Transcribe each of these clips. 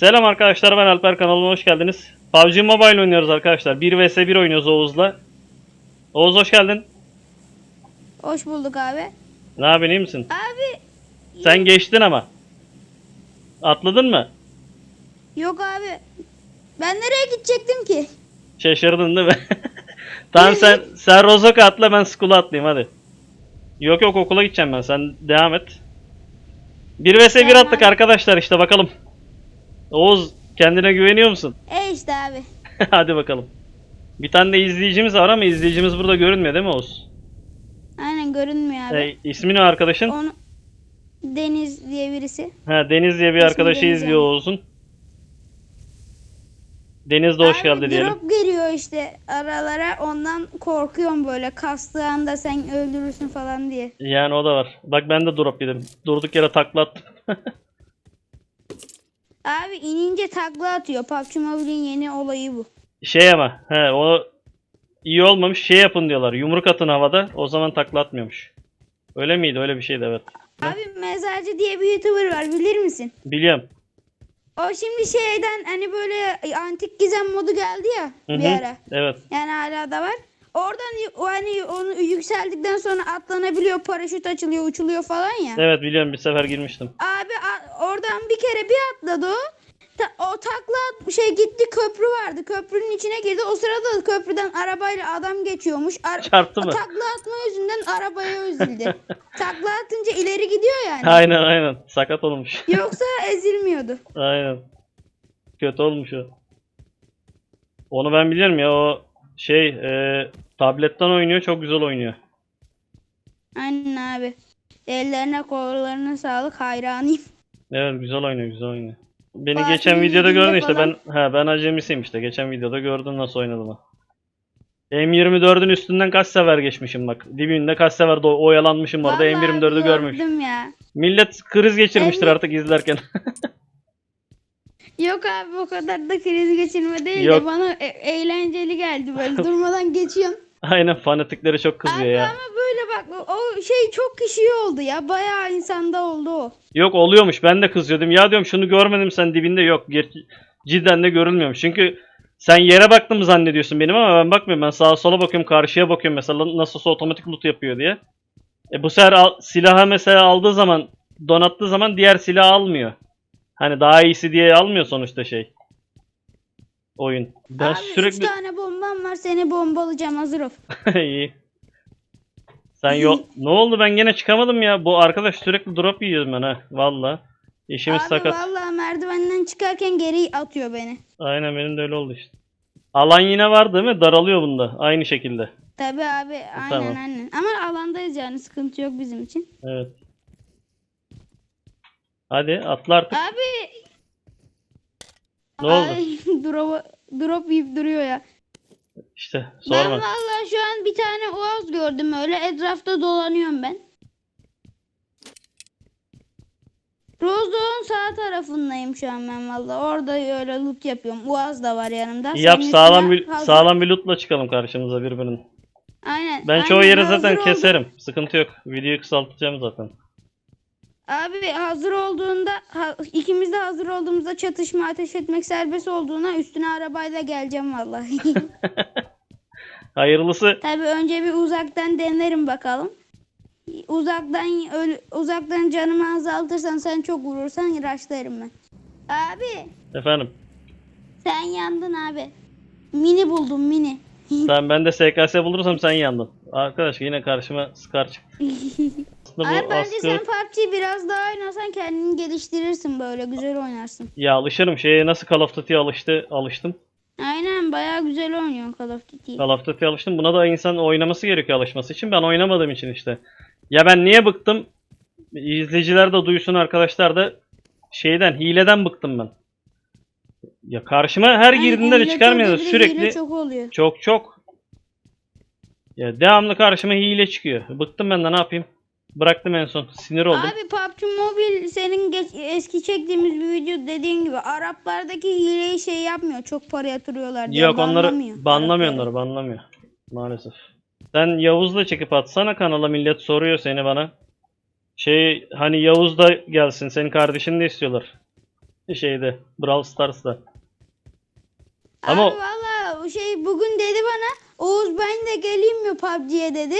Selam arkadaşlar ben Alper kanalıma hoş geldiniz. PUBG Mobile oynuyoruz arkadaşlar. 1 vs 1 oynuyoruz Oğuz'la. Oğuz hoş geldin. Hoş bulduk abi. Ne yapıyorsun iyi misin? Abi Sen geçtin ama. Atladın mı? yok abi. Ben nereye gidecektim ki? Şaşırdın değil mi? tamam sen sen Rozok'a atla ben Skull'a atlayayım hadi. Yok yok okula gideceğim ben sen devam et. 1 vs 1 Tamam. attık arkadaşlar işte bakalım. Oğuz kendine güveniyor musun? E işte abi. hadi bakalım. Bir tane de izleyicimiz var ama izleyicimiz burada görünmüyor değil mi Oğuz? Aynen görünmüyor abi. E, ismi ne arkadaşın? Onu Deniz diye birisi. Ha Deniz diye bir İsmi arkadaşı Deniz izliyor yani. Oğuz'un. Deniz de hoş Abi, geldi diyelim. Drop geliyor işte aralara. Ondan korkuyorum böyle. Kastığı anda sen öldürürsün falan diye. Yani o da var. Bak ben de drop yedim. Durduk yere takla attım. Abi inince takla atıyor. PUBG Mobile'in yeni olayı bu. şey ama he o iyi olmamış şey yapın diyorlar. Yumruk atın havada o zaman takla atmıyormuş. Öyle miydi? Öyle bir şeydi evet. Abi Mezarcı diye bir YouTuber var bilir misin? Biliyorum. O şimdi şeyden hani böyle antik gizem modu geldi ya Hı bir ara. Evet. Yani hala da var. Oradan hani onu yükseldikten sonra atlanabiliyor, paraşüt açılıyor, uçuluyor falan ya. Evet biliyorum bir sefer girmiştim. Abi oradan bir kere bir atladı o. Ta- o takla şey gitti köprü vardı. Köprünün içine girdi. O sırada köprüden arabayla adam geçiyormuş. Ar- Çarptı mı? Takla atma yüzünden arabaya ezildi. takla atınca ileri gidiyor yani. Aynen aynen. Sakat olmuş. Yoksa ezilmiyordu. aynen. Kötü olmuş o. Onu ben biliyorum ya o şey e, tabletten oynuyor çok güzel oynuyor. Aynen abi. Ellerine kollarına sağlık hayranıyım. Evet güzel oynuyor güzel oynuyor. Beni Fatih'in geçen videoda gördün işte ben ha ben acemisiyim işte geçen videoda gördüm nasıl oynadığımı. M24'ün üstünden kaç sefer geçmişim bak. Dibinde kaç sefer de oyalanmışım orada Vallahi M24'ü görmüş. ya. Millet kriz geçirmiştir M- artık izlerken. Yok abi o kadar da kriz geçirme değil Yok. de bana e- eğlenceli geldi böyle durmadan geçiyorum. Aynen fanatikleri çok kızıyor Abi ya. ama böyle bak o şey çok kişiye oldu ya bayağı insanda oldu o. Yok oluyormuş ben de kızıyordum. Ya diyorum şunu görmedim sen dibinde yok. Ger- cidden de görülmüyormuş. Çünkü sen yere baktım zannediyorsun benim ama ben bakmıyorum. Ben sağa sola bakıyorum karşıya bakıyorum mesela nasılsa otomatik loot yapıyor diye. E bu sefer al- silahı mesela aldığı zaman donattığı zaman diğer silahı almıyor. Hani daha iyisi diye almıyor sonuçta şey. Oyun. Ben abi sürekli üç tane bombam var seni bombalayacağım hazır ol. iyi. Sen yok. ne oldu ben gene çıkamadım ya. Bu arkadaş sürekli drop yiyorum ben ha. Valla. İşimiz abi sakat. vallahi merdivenden çıkarken geri atıyor beni. Aynen benim de öyle oldu işte. Alan yine var değil mi? Daralıyor bunda. Aynı şekilde. Tabi abi aynen Tamam. aynen ama alandayız yani sıkıntı yok bizim için. Evet. Hadi atla artık. Abi Ne oldu? Ay, drop, drop yiyip duruyor ya. İşte Ben sorma. vallahi şu an bir tane oğaz gördüm öyle etrafta dolanıyorum ben. Rozdoğun sağ tarafındayım şu an ben vallahi. Orada öyle loot yapıyorum. Uaz da var yanımda. Yap Senin sağlam bir hazır- sağlam bir lootla çıkalım karşımıza birbirinin. Aynen. Ben çoğu yeri zaten keserim. Sıkıntı yok. Videoyu kısaltacağım zaten. Abi hazır olduğunda ha, ikimiz de hazır olduğumuzda çatışma ateş etmek serbest olduğuna üstüne arabayla geleceğim vallahi. Hayırlısı. Tabii önce bir uzaktan denerim bakalım. Uzaktan öl, uzaktan canımı azaltırsan sen çok vurursan raşlarım ben. Abi Efendim. sen yandın abi. Mini buldum mini. Sen ben de SKS bulursam sen yandın. Arkadaş yine karşıma Scar çıktı. Aslında Abi bu bence askı... sen PUBG biraz daha oynasan kendini geliştirirsin böyle güzel oynarsın. Ya alışırım. Şeye nasıl Call of Duty'ye alıştı, alıştım. Aynen bayağı güzel oynuyorsun Call of Duty'yi. Call of Duty'ye alıştım. Buna da insan oynaması gerekiyor alışması için. Ben oynamadığım için işte. Ya ben niye bıktım? İzleyiciler de duysun arkadaşlar da şeyden, hileden bıktım ben. Ya karşıma her Yani girdiğinde de Sürekli çok oluyor. çok çok. Ya devamlı karşıma hile çıkıyor. Bıktım ben de ne yapayım? Bıraktım en son. Sinir oldum. Abi PUBG Mobile senin geç- eski çektiğimiz bir video dediğin gibi Araplardaki hileyi şey yapmıyor. Çok para yatırıyorlar diye Yok onları banlamıyor banlamıyor onları banlamıyor. Maalesef. Sen Yavuz'la çekip atsana kanala millet soruyor seni bana. Şey hani Yavuz da gelsin senin kardeşini de istiyorlar. şeyde Brawl Stars'ta. Ama Abi valla o şey bugün dedi bana Oğuz ben de geleyim mi PUBG'ye dedi.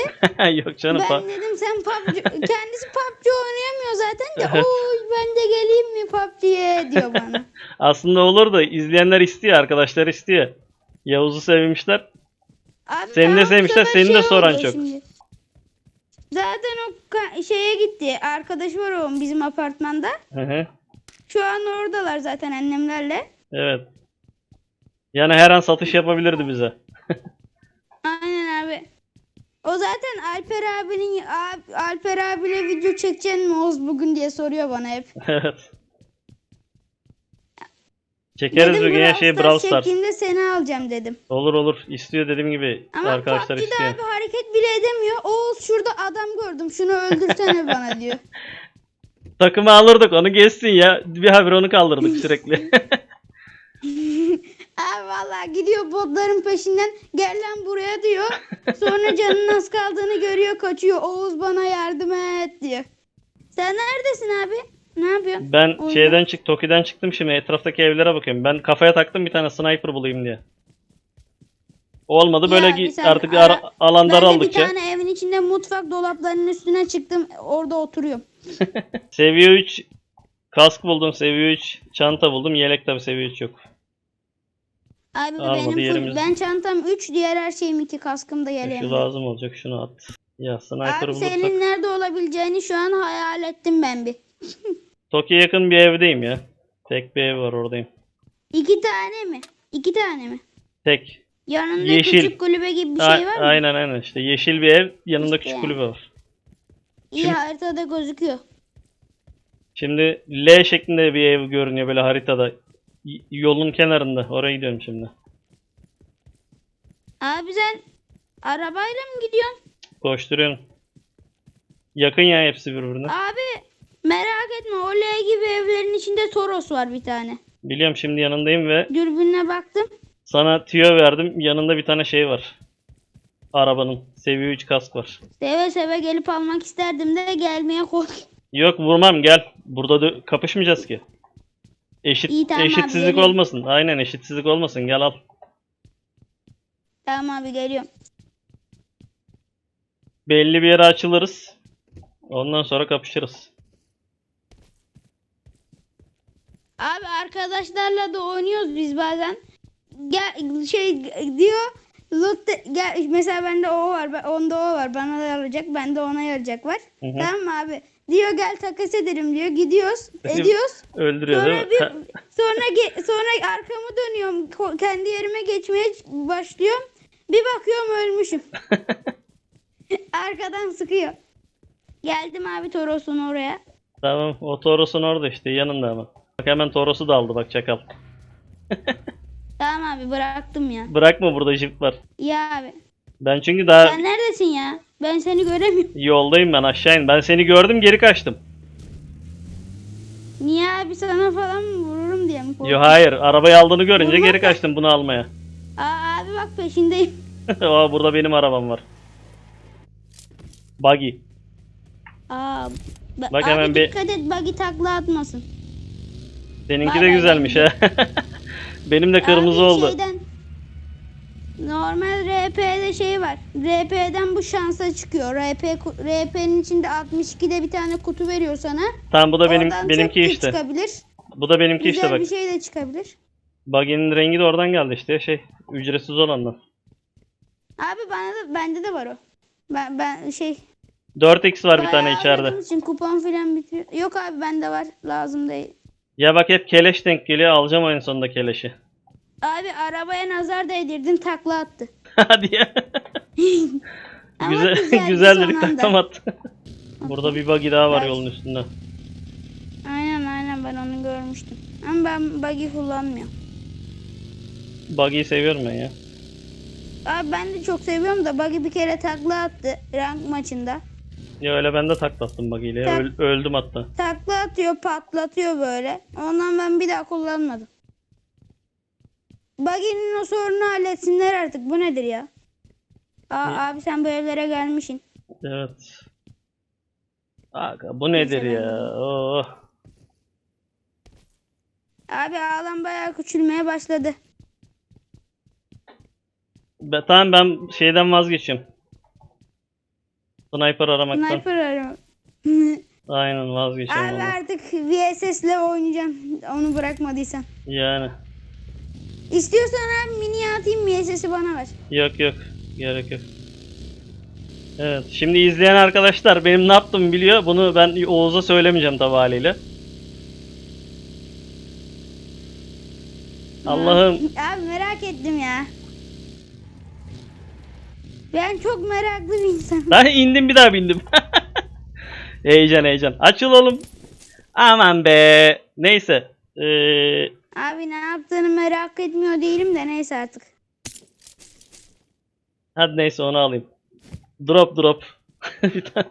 yok canım. ben dedim sen PUBG kendisi PUBG oynayamıyor zaten de Oğuz ben de geleyim mi PUBG'ye diyor bana. Aslında olur da izleyenler istiyor, arkadaşlar istiyor. Yavuz'u sevmişler. Abi Seni de sevmişler, seni de soran çok. şimdi. Zaten o şeye gitti. Arkadaşı var onun bizim apartmanda. Hı hı. Şu an oradalar zaten annemlerle. Evet. Yani her an satış yapabilirdi bize. Aynen abi. O zaten Alper abinin ab- Alper abiyle video çekeceksin mi Oğuz bugün diye soruyor bana hep. Evet. Çekeriz dedim bir gün ya şey Brawl Stars. çektiğinde seni alacağım dedim. Olur olur. İstiyor dediğim gibi Ama arkadaşlar PUBG'de istiyor. abi hareket bile edemiyor. Oğuz şurada adam gördüm şunu öldürsene bana diyor. Takımı alırdık onu geçsin ya. Bir haber onu kaldırdık sürekli. Abi vallahi gidiyor botların peşinden gel lan buraya diyor. Sonra canının az kaldığını görüyor kaçıyor. Oğuz bana yardım et diyor. Sen neredesin abi? Ne yapıyorsun? ben Orada. şeyden çık Toki'den çıktım şimdi etraftaki evlere bakıyorum. Ben kafaya taktım bir tane sniper bulayım diye. Olmadı böyle Ya sen artık ara- alan Ben de bir daraldıkça. tane evin içinde mutfak dolaplarının üstüne çıktım. Orada oturuyorum. Seviye 3 kask buldum, seviye 3 çanta buldum. Yelek tabi seviye 3 yok. Abi bu benim full, yerimiz. ben çantam 3 diğer her şeyim 2 kaskım da Şu yeleğim. lazım olacak şunu at. Ya sniper Abi bulursak. senin nerede olabileceğini şu an hayal ettim ben bir. Toki'ye yakın bir evdeyim ya. Tek bir ev var oradayım. İki tane mi? İki tane mi? Tek. Yanında Yeşil. küçük kulübe gibi bir A- şey var mı? Aynen aynen işte yeşil bir ev yanında küçük yani. kulübe var. İyi Şimdi- haritada gözüküyor. Şimdi L şeklinde bir ev görünüyor böyle haritada. Yolun kenarında. Oraya gidiyorum şimdi. Abi sen arabayla mı gidiyorsun? Koşturuyorum. Yakın ya hepsi birbirine. Abi merak etme o L gibi evlerin içinde Toros var bir tane. Biliyorum şimdi yanındayım ve Dürbünle baktım. sana tüyo verdim. Yanında bir tane şey var. Arabanın. Seviye 3 kask var. Seve seve gelip almak isterdim de gelmeye kork. Yok vurmam gel. Burada kapışmayacağız ki. Eşit İyi, tamam abi, eşitsizlik geliyorum. olmasın. Aynen eşitsizlik olmasın. Gel al. Tamam abi geliyorum. Belli bir yere açılırız. Ondan sonra kapışırız. Abi arkadaşlarla da oynuyoruz biz bazen. Gel şey diyor loot de- gel mesela bende o var, onda o var. Bana da yarayacak, bende ona yarayacak var. Hı hı. Tamam mı abi? Diyor gel takas edelim diyor. Gidiyoruz, ediyoruz. Öldürüyor değil Sonra mi? bir sonra ge- sonra arkamı dönüyorum. Kendi yerime geçmeye başlıyorum. Bir bakıyorum ölmüşüm. Arkadan sıkıyor. Geldim abi Toros'un oraya. tamam. O Toros'un orada işte yanında ama. Bak hemen Toros'u da aldı bak çakal. Tamam abi bıraktım ya. Bırakma burada jip var. Ya abi. Ben çünkü daha Sen neredesin ya? Ben seni göremiyorum. yoldayım ben aşağı in. Ben seni gördüm geri kaçtım. Niye abi sana falan mı vururum diye mi korktun? Yo hayır. Arabayı aldığını görünce Vurmam geri da- kaçtım bunu almaya. Aa, abi bak peşindeyim. Aa, burada benim arabam var. Buggy. Aa, ba- Bak abi hemen bir- dikkat et buggy takla atmasın. Seninki Vay de güzelmiş ha. benim de kırmızı Abi oldu. Şeyden, normal RP'de şey var. RP'den bu şansa çıkıyor. RP RP'nin içinde 62'de bir tane kutu veriyor sana. Tamam bu da benim Oradan benimki işte. çıkabilir. Bu da benimki Güzel işte bak. bir şey de çıkabilir. Buggy'nin rengi de oradan geldi işte şey ücretsiz olandan. Abi bana da bende de var o. Ben ben şey 4x var bir tane içeride. için kupon filan bitiyor. Yok abi bende var. Lazım değil. Ya bak hep keleş denk geliyor alacağım en sonunda keleşi. Abi arabaya nazar değdirdin takla attı. Hadi ya. Ama güzel güzeldi güzel son dedik anda. taklam attı. Burada bir buggy daha var yolun üstünde. Aynen aynen ben onu görmüştüm. Ama ben buggy kullanmıyorum. Buggy'yi seviyorum ben ya. Abi ben de çok seviyorum da buggy bir kere takla attı rank maçında. Ya öyle ben de taklattım buggy'yle. ya. Tak- Öl- öldüm hatta. Takla atıyor patlatıyor böyle. Ondan ben bir daha kullanmadım. Buggy'nin o sorunu halletsinler artık. Bu nedir ya? Aa, Ne? abi sen bu evlere gelmişsin. Evet. Aga bu nedir Neyse, ya? Oh. Abi alan bayağı küçülmeye başladı. Be- tamam ben şeyden vazgeçiyorum. Sniper aramaktan. Sniper arıyorum. Aynen vazgeçiyorum Abi ondan. artık VSS ile oynayacağım. Onu bırakmadıysan. Yani. İstiyorsan abi mini atayım VSS'i bana ver. Yok yok. Gerek yok. Evet. Şimdi izleyen arkadaşlar benim ne yaptığımı biliyor. Bunu ben Oğuz'a söylemeyeceğim tabi haliyle. Allah'ım. Abi merak ettim ya. Ben çok meraklı bir insanım. Ben indim bir daha bindim. heyecan heyecan. Açıl oğlum. Aman be. Neyse. Ee, Abi ne yaptığını merak etmiyor değilim de neyse artık. hadi neyse onu alayım. Drop drop. Bir tane.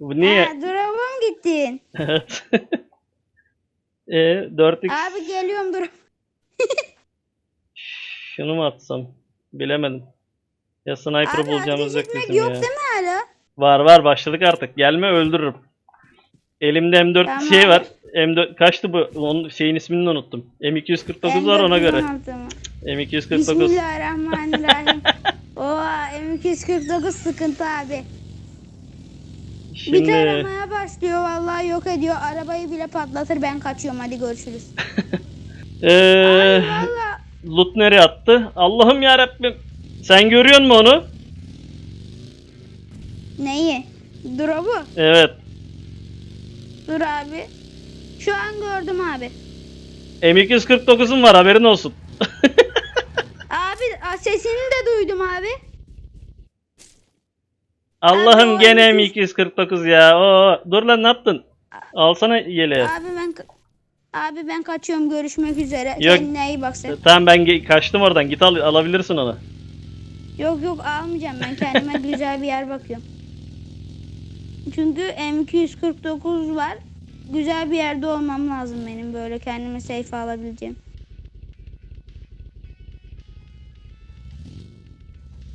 Bu niye? Ha, drop'a mı gittin? Evet. e 4x Abi geliyorum drop. şunu mu atsam? Bilemedim. Ya sniper Abi bulacağımız yok bizim yok ya. değil mi hala? Var var başladık artık. Gelme öldürürüm. Elimde M4 Tamam şey var. M4 kaçtı bu? Onun şeyin ismini unuttum. M249 var ona göre. M416 mı? M249. Bismillahirrahmanirrahim. Oha M249 sıkıntı abi. Bir Şimdi taramaya başlıyor vallahi yok ediyor. Arabayı bile patlatır ben kaçıyorum hadi görüşürüz. eee loot nereye attı? Allah'ım ya Rabbim. Sen görüyor musun onu? neyi? Drop'u? Evet. Dur abi. Şu an gördüm abi. M249'un var haberin olsun. Abi sesini de duydum abi. Allah'ım Abi gene M249 M249 ya. Oo, dur lan ne yaptın? Alsana yeleği. Abi ben Abi ben kaçıyorum görüşmek üzere. Yok. Kendine iyi bak sen. Tamam ben kaçtım oradan. Git al alabilirsin onu. Yok yok almayacağım ben kendime güzel bir yer bakıyorum. Çünkü M249 var. Güzel bir yerde olmam lazım benim böyle kendime safe alabileceğim.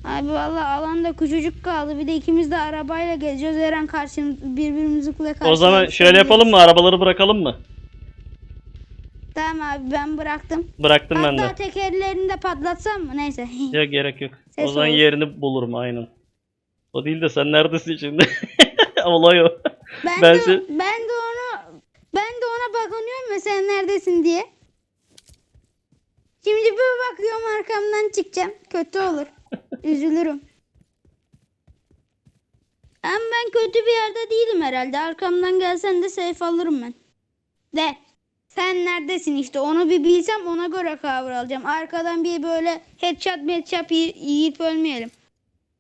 Abi valla alanda küçücük kaldı. Bir de ikimiz de arabayla gezeceğiz. Her an karşımız birbirimizle karşı. O zaman şöyle yapalım mı? Arabaları bırakalım mı? Tamam abi ben bıraktım. Bıraktım ben Hatta de. tekerlerini de patlatsam mı? Neyse. Yok gerek yok. Ses o zaman olur. yerini bulurum aynen. O değil de sen neredesin şimdi? Olay o. Ben, Ben de, se- ben de onu ben de ona bakınıyorum ya sen neredesin diye. Şimdi bir bakıyorum arkamdan çıkacağım. Kötü olur. Üzülürüm. Ama ben kötü bir yerde değilim herhalde. Arkamdan gelsen de safe alırım ben. De. Sen neredesin işte onu bir bilsem ona göre cover alacağım. Arkadan bir böyle headshot headshot yi- yiyip ölmeyelim.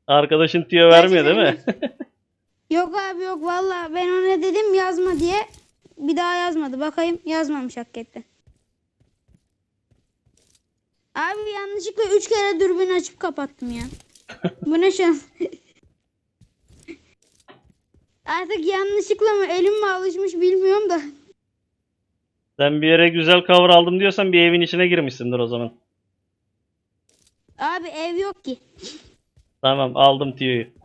Arkadaşın tüyo vermiyor değil mi? Yok abi yok valla ben ona dedim yazma diye bir daha yazmadı. Bakayım yazmamış hakikaten. Abi yanlışlıkla üç kere dürbün açıp kapattım ya. Bu ne şans. Artık yanlışlıkla mı elim mi alışmış bilmiyorum da. sen bir yere güzel cover aldım diyorsan bir evin içine girmişsindir o zaman. Abi ev yok ki. Tamam aldım tüyoyu.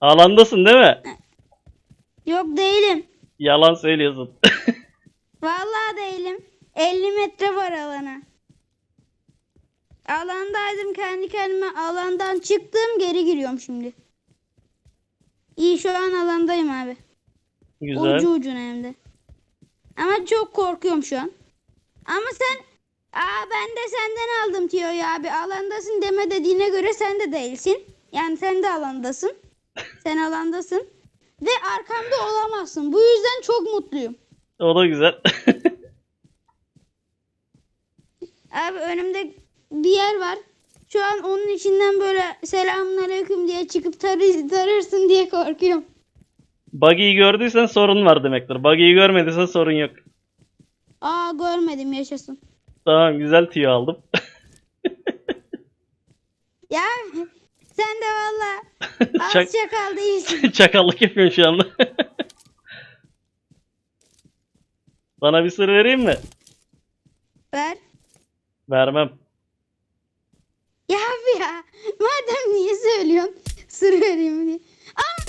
Alandasın değil mi? Yok değilim. Yalan söylüyorsun. Vallahi değilim. 50 metre var alana. Alandaydım kendi kendime alandan çıktım geri giriyorum şimdi. İyi şu an alandayım abi. Güzel. Ucu ucuna hem de. Ama çok korkuyorum şu an. Ama sen Aa ben de senden aldım Tiyo'yu abi. Alandasın deme dediğine göre sen de değilsin. Yani sen de alandasın. Sen alandasın. Ve arkamda olamazsın. Bu yüzden çok mutluyum. O da güzel. Abi önümde bir yer var. Şu an onun içinden böyle selamünaleyküm diye çıkıp tarı, tarırsın diye korkuyorum. Buggy'yi gördüysen sorun var demektir. Buggy'yi görmediysen sorun yok. Aa görmedim yaşasın. Tamam güzel tüyo aldım. Ya sen de valla az Çak- çakal değilsin. Çakallık yapıyorsun şu anda. Sana bir sır vereyim mi? Ver. Vermem. Ya abi ya. Madem niye söylüyorsun? Sır vereyim diye. Aa,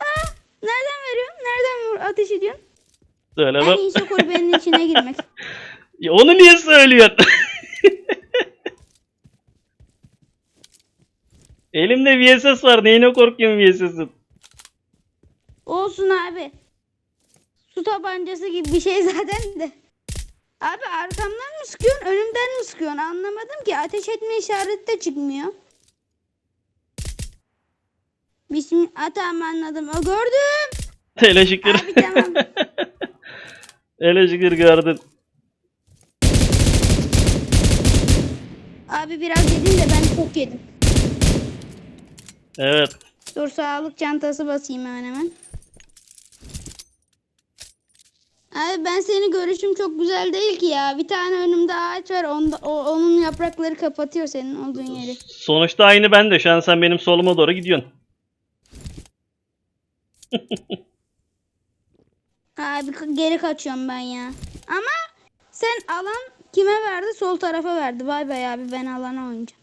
aa, nereden veriyorsun? Nereden vur ateş ediyorsun? Söyle En iyisi kulübenin içine girmek. Ya Onu niye söylüyorsun? Elimde VSS var. Neyine korkuyorsun VSS'in? Olsun abi. Su tabancası gibi bir şey zaten de. Abi arkamdan mı sıkıyorsun, önümden mi sıkıyorsun? Anlamadım ki. Ateş etme işareti de çıkmıyor. Bismillah. Tamam anladım. O gördüm. Hele şükür. Abi tamam. Hele şükür gördün. Abi biraz yedin de ben çok yedim. Evet. Dur sağlık çantası basayım hemen hemen. Abi ben seni görüşüm çok güzel değil ki ya. Bir tane önümde ağaç var. Onda, o, onun yaprakları kapatıyor senin olduğun yeri. Sonuçta aynı ben de. Şu an sen benim soluma doğru gidiyorsun. Abi geri kaçıyorum ben ya. Ama sen alan kime verdi? Sol tarafa verdi. Bay bay abi ben alana oynayacağım.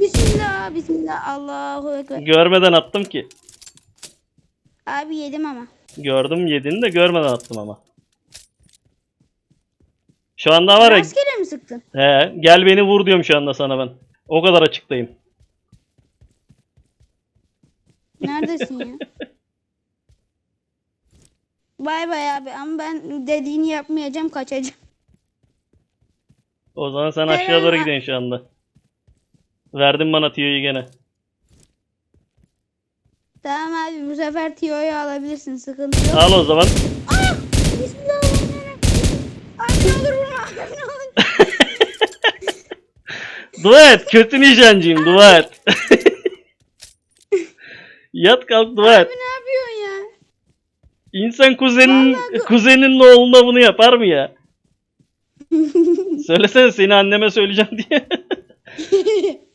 Bismillah, bismillah, Allahu Ekber. Görmeden attım ki. Abi yedim ama. Gördüm yediğini de görmeden attım ama. Şu anda var ya. Rastgele mi sıktın? He, gel beni vur diyorum şu anda sana ben. O kadar açıktayım. Neredesin ya? Bay bay abi ama ben dediğini yapmayacağım kaçacağım. O zaman sen aşağı doğru gidiyorsun şu anda. Verdin bana tiyoyu gene. Tamam abi bu sefer tiyoyu alabilirsin sıkıntı yok. Al o zaman. Ah! Bismillahirrahmanirrahim. Abi ne olur vurma abi ne olur. Dua et. Kötü nişancıyım. Dua et. Yat kalk dua et. Abi ne yapıyorsun ya? İnsan kuzenin Vallahi- kuzeninin oğluna bunu yapar mı ya? Söylesene seni anneme söyleyeceğim diye.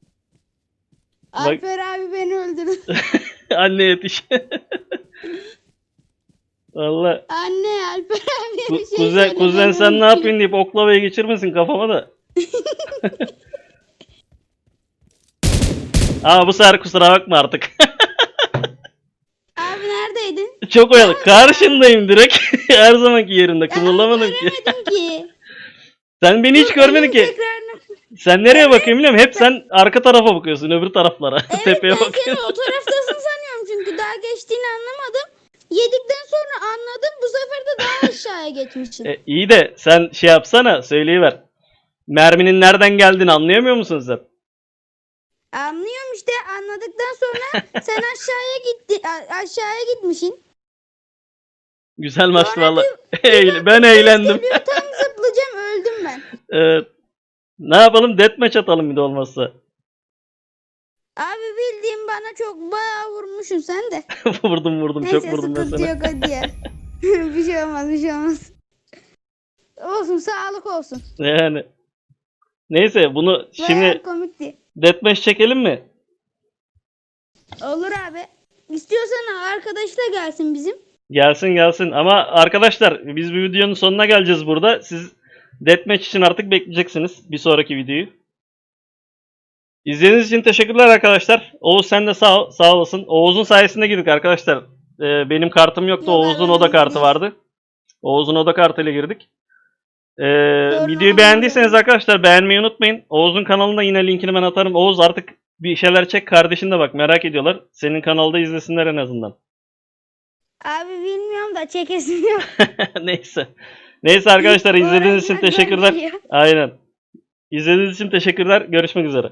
Alper abi beni öldürdü. Anne yetiş. Valla Anne Alper ku- bir şey kuzen, kuzen sen ne yapıyorsun deyip oklavaya geçirmesin kafama da. Ama bu sefer kusura bakma artık. Abi neredeydin? Çok oyalı. Karşındayım direkt. Her zamanki yerinde. Kımıldamadım ki. Ki. Sen beni hiç görmedin ki. tekrarını- Sen nereye bakıyorsun biliyor musun? Hep sen arka tarafa bakıyorsun. Öbür taraflara. Evet Tepeye ben bakıyorsun. o taraftasın sanıyorum çünkü daha geçtiğini anlamadım. Yedikten sonra anladım bu sefer de daha aşağıya geçmişsin. E, iyi de sen şey yapsana. Söyleyiver. Merminin nereden geldiğini anlayamıyor musun sen? Anlıyorum işte anladıktan sonra sen aşağıya gitti a- aşağıya gitmişsin. Güzel maçtı Sonra valla. bir- Eğl- ben Ses eğlendim. geliyor, tam zıplayacağım öldüm ben. Evet. Ne yapalım? Deathmatch atalım bir de olmazsa. Abi bildiğim bana çok bayağı vurmuşsun sen de. vurdum vurdum. Neyse çok vurdum ben sana. yok hadi ya. bir şey olmaz bir şey olmaz. Olsun sağlık olsun. Yani. Neyse bunu Bayağı şimdi komikti. deathmatch çekelim mi? Olur abi. İstiyorsan arkadaş da gelsin bizim. Gelsin gelsin ama arkadaşlar biz bir videonun sonuna geleceğiz burada. Siz deathmatch için artık bekleyeceksiniz bir sonraki videoyu. İzlediğiniz için teşekkürler arkadaşlar. Oğuz sen de sağ, sağ olasın. Oğuz'un sayesinde girdik arkadaşlar. Ee, benim kartım yoktu. Yok, Oğuz'un oda kartı vardı. Oğuz'un oda kartıyla girdik. Ee, videoyu beğendiyseniz arkadaşlar beğenmeyi unutmayın. Oğuz'un kanalında yine linkini ben atarım. Oğuz artık bir şeyler çek kardeşin de bak merak ediyorlar. Senin kanalda izlesinler en azından. Abi bilmiyorum da çekesim yok. Neyse. Neyse arkadaşlar izlediğiniz için teşekkürler. Aynen. İzlediğiniz için teşekkürler. Görüşmek üzere.